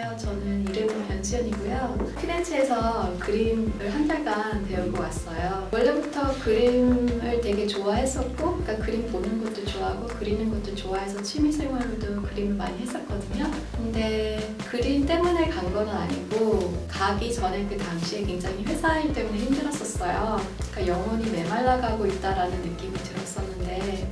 안녕하세요. 저는 이름은 변수연이고요. 피렌체에서 그림을 한 달간 배우고 왔어요. 원래부터 그림을 되게 좋아했었고, 그러니까 그림 보는 것도 좋아하고 그리는 것도 좋아해서 취미생활로도 그림을 많이 했었거든요. 근데 그림 때문에 간 건 아니고 가기 전에 그 당시에 굉장히 회사 일 때문에 힘들었었어요. 그러니까 영혼이 메말라가고 있다라는 느낌이 들었었는데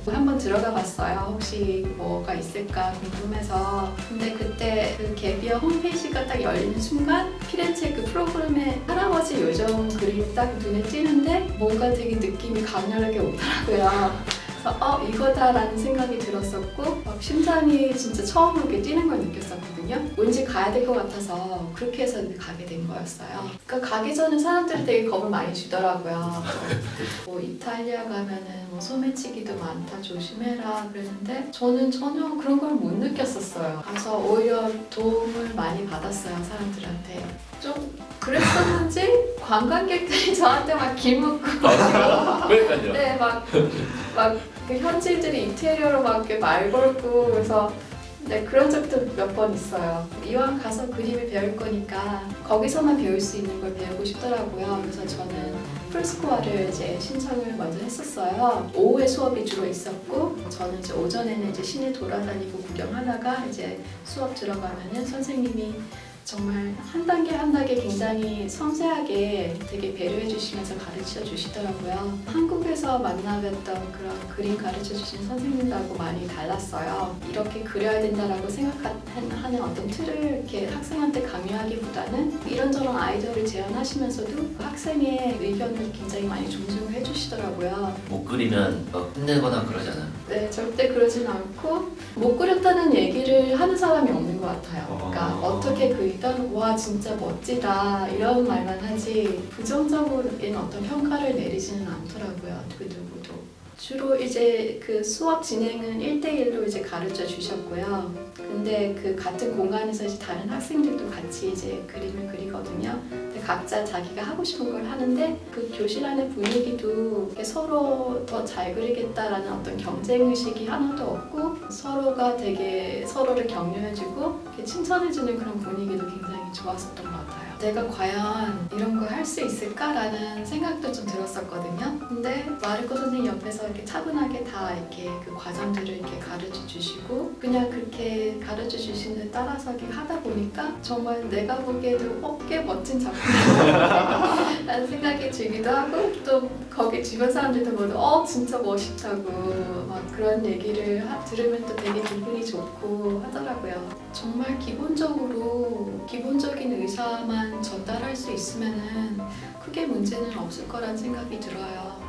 한번 들어가 봤어요. 혹시 뭐가 있을까 궁금해서. 근데 그때 그 개비어 홈페이지가 딱 열리는 순간 피렌체 그 프로그램에 할아버지 요정 그림이 딱 눈에 띄는데 뭔가 되게 느낌이 강렬하게 오더라고요. 그래서 어 이거다라는 생각이 들었었고 막 심장이 진짜 처음으로 이렇게 뛰는 걸 느꼈었거든요. 왠지 가야 될 것 같아서 그렇게 해서 가게 된 거였어요. 그러니까 가기 전에 사람들이 되게 겁을 많이 주더라고요. 뭐 이탈리아 가면은 뭐 소매치기도 많다 조심해라 그랬는데 저는 전혀 그런 걸 못 느꼈었어요. 가서 오히려 도움을 많이 받았어요 사람들한테. 좀 그랬었는지 관광객들이 저한테 막 기묻고 그러니까요. 네, 막, 막, 그 현지인들이 인테리어로 막 이렇게 말 걸고, 그래서, 네, 그런 적도 몇 번 있어요. 이왕 가서 그림을 배울 거니까, 거기서만 배울 수 있는 걸 배우고 싶더라고요. 그래서 저는 풀스코어를 이제 신청을 먼저 했었어요. 오후에 수업이 주로 있었고, 저는 이제 오전에는 이제 시내 돌아다니고 구경하다가 이제 수업 들어가면은 선생님이 정말 한 단계 한 단계 굉장히 섬세하게 되게 배려해 주시면서 가르쳐 주시더라고요. 한국에서 만나뵀던 그런 그림 가르쳐 주신 선생님들하고 많이 달랐어요. 이렇게 그려야 된다라고 생각하는 어떤 틀을 이렇게 학생한테 강요하기보다는 이런저런 아이디어를 제안하시면서도 학생의 의견을 굉장히 많이 존중을 해 주시더라고요. 못 그리면 막 혼내거나 그러잖아. 네, 절대 그러진 않고 못 그렸다는 얘기를 하는 사람이 없는 것 같아요. 그러니까 어. 어떻게 그리던 와 진짜 멋지다 이런 말만 하지 부정적으로는 어떤 평가를 내리지는 않더라고요. 그 누구도. 주로 이제 그 수업 진행은 1대1로 이제 가르쳐 주셨고요. 근데 그 같은 공간에서 이제 다른 학생들도 같이 이제 그림을 그리거든요. 근데 각자 자기가 하고 싶은 걸 하는데 그 교실 안의 분위기도 서로 더 잘 그리겠다라는 어떤 경쟁 의식이 하나도 없고 서로가 되게 서로를 격려해주고 칭찬해주는 그런 분위기도 굉장히 좋았었던 것 같아요. 내가 과연 이런 걸할 수 있을까라는 생각도 좀 들었었거든요. 근데 마르코 선생님 옆에서 이렇게 차분하게 다 이렇게 그 과정들을 이렇게 가르쳐 주시고 그냥 그렇게 가르쳐 주시는 데 따라서 이렇게 하다 보니까 정말 내가 보기에도 어, 꽤 멋진 작품이 라는 생각이 들기도 하고 또 거기 주변 사람들도 모두 어 진짜 멋있다고 막 그런 얘기를 하- 들으면 또 되게 기분이 좋고 하더라고요. 정말 기본적으로 기본적인 의사만 전달할 수 있으면은 크게 문제는 없을 거란 생각이 들어요.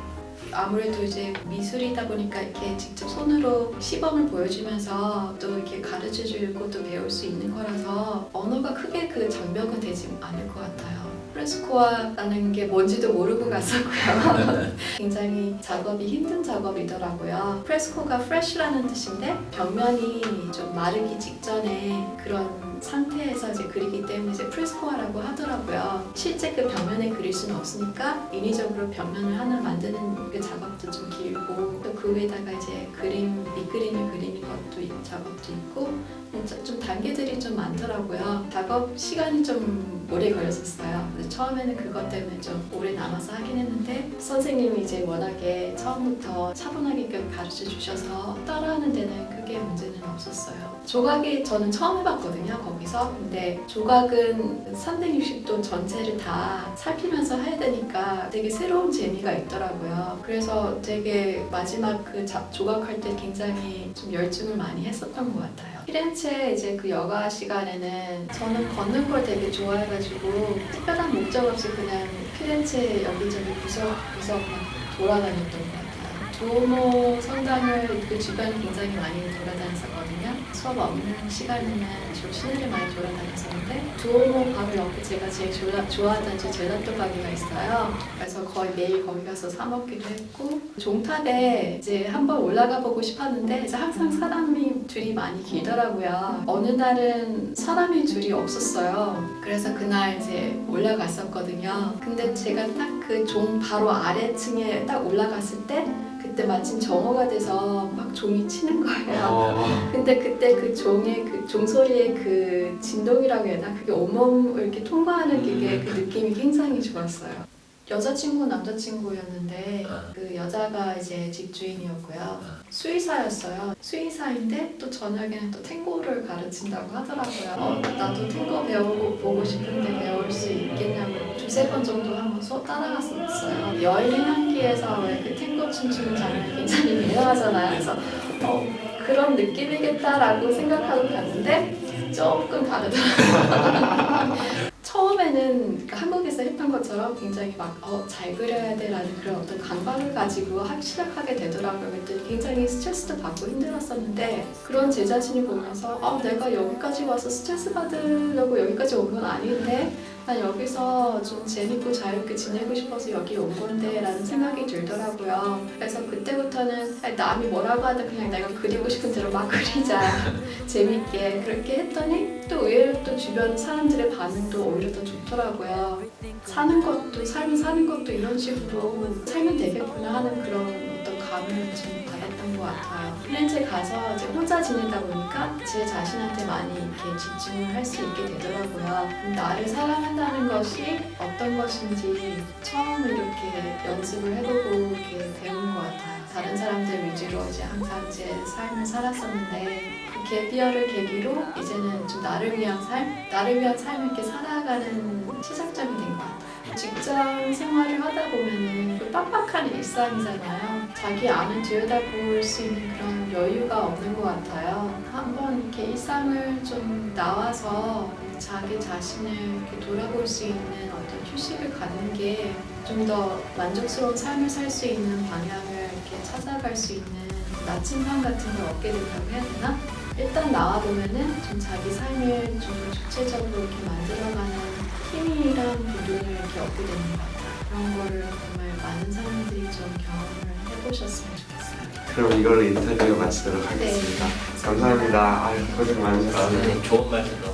아무래도 이제 미술이다 보니까 이렇게 직접 손으로 시범을 보여주면서 또 이렇게 가르쳐 주고 또 배울 수 있는 거라서 언어가 크게 그 장벽은 되지 않을 것 같아요. 프레스코아라는 게 뭔지도 모르고 갔었고요. 굉장히 작업이 힘든 작업이더라고요. 프레스코가 프레쉬라는 뜻인데 벽면이 좀 마르기 직전에 그런 상태에서 이제 그리기 때문에 이제 프레스코아라고 하더라고요. 실제 그 벽면에 그릴 수는 없으니까 인위적으로 벽면을 하나 만드는 그 작업도 좀 길고 또 그 위에다가 이제 그림 밑그림을 그리는 것도 있- 작업도 있고 좀 단계들이 좀 많더라고요. 작업 시간이 좀 오래 걸렸었어요. 처음에는 그것 때문에 좀 오래 남아서 하긴 했는데 선생님이 이제 워낙에 처음부터 차분하게 그 가르쳐 주셔서 따라하는 데는 크게 문제는 없었어요. 조각이 저는 처음 해봤거든요, 거기서. 근데 조각은 360도 전체를 다 살피면서 해야 되니까 되게 새로운 재미가 있더라고요. 그래서 되게 마지막 그 자- 조각할 때 굉장히 좀 열중을 많이 했었던 것 같아요. 피렌체 이제 그 여가 시간에는 저는 걷는 걸 되게 좋아해가지고 특별한 목적 없이 그냥 피렌체 여기저기 구석 구석 막 돌아다녔던 것 같아요. 두오모 성당을 그 주변 굉장히 많이 돌아다녔었거든요. 수업 없는 시간에는 주로 시내를 많이 돌아다녔었는데 두오모 바로 옆에 제가 제일 좋아, 좋아하던 제 젤라또 가게가 있어요. 그래서 거의 매일 거기 가서 사 먹기도 했고 종탑에 이제 한번 올라가 보고 싶었는데 이제 항상 사람이 줄이 많이 길더라고요. 어느 날은 사람이 줄이 없었어요. 그래서 그날 이제 올라갔었거든요. 근데 제가 딱 그 종 바로 아래층에 딱 올라갔을 때그 그때 마침 정오가 돼서 막 종이 치는 거예요. 어, 근데 그때 그 종의 그 종소리의 그 진동이라고 해야 되나 그게 온몸을 이렇게 통과하는 그게 그 느낌이 굉장히 좋았어요. 여자친구 남자친구였는데 아. 그 여자가 이제 집주인이었고요. 수의사였어요. 수의사인데 또 저녁에는 또 탱고를 가르친다고 하더라고요. 어, 나도 탱고 배워보고 싶은데 배울 수 있겠냐고 두세 번 정도 한 번 수업 따라갔었어요. 여인 향기에서 왜 그 탱고 춤추는 장면 굉장히 유명하잖아요. 그래서 어, 그런 느낌이겠다라고 생각하고 갔는데 조금 다르더라고요. 처음에는 한국에서 했던 것처럼 굉장히 막 어, 잘 그려야 돼 라는 그런 어떤 강박을 가지고 하- 시작하게 되더라고요. 그때 굉장히 스트레스도 받고 힘들었었는데 그런 제 자신이 보면서 아, 내가 여기까지 와서 스트레스 받으려고 여기까지 온 건 아닌데 난 여기서 좀 재밌고 자유롭게 지내고 싶어서 여기 온 건데 라는 생각이 들더라고요. 그래서 그때부터는 남이 뭐라고 하든 그냥 내가 그리고 싶은 대로 막 그리자. 재밌게 그렇게 했더니 또 의외로 또 주변 사람들의 반응도 오히려 더 좋더라고요. 사는 것도 삶을 사는 것도 이런 식으로 살면 되겠구나 하는 그런 어떤 감을 좀 받았 던 것 같아요. 필렌체 가서 이제 혼자 지내다 보니까 제 자신한테 많이 이렇게 집중을 할 수 있게 되더라고요. 나를 사랑한다는 것이 어떤 것인지 처음 이렇게 연습을 해보고 이렇게 배운 것 같아요. 다른 사람들 위주로 이제 항상 제 삶을 살았었는데 그 갭이어를 계기로 이제는 좀 나를 위한 삶, 나를 위한 삶을 이렇게 살아가는 시작점이 된 것 같아요. 직장 생활을 하다 보면은 그 빡빡한 일상이잖아요. 자기 안을 들여다볼 수 있는 그런 여유가 없는 것 같아요. 한번 이렇게 일상을 좀 나와서 자기 자신을 이렇게 돌아볼 수 있는 어떤 휴식을 갖는 게 좀 더 만족스러운 삶을 살 수 있는 방향을 이렇게 찾아갈 수 있는 나침반 같은 걸 얻게 된다고 해야 되나? 일단 나와 보면은 좀 자기 삶을 좀더 주체적으로 이렇게 만들어가는 힘이란 부분을 이렇게 얻게 되는 것 같아요. 그런 거를 정말 많은 사람들이 좀 경험을 해보셨으면 좋겠어요. 그럼 이걸로 인터뷰 마치도록 하겠습니다. 감사합니다. 아유, 고생 많으셨습니다. 아, 선생님 좋은 말씀 너무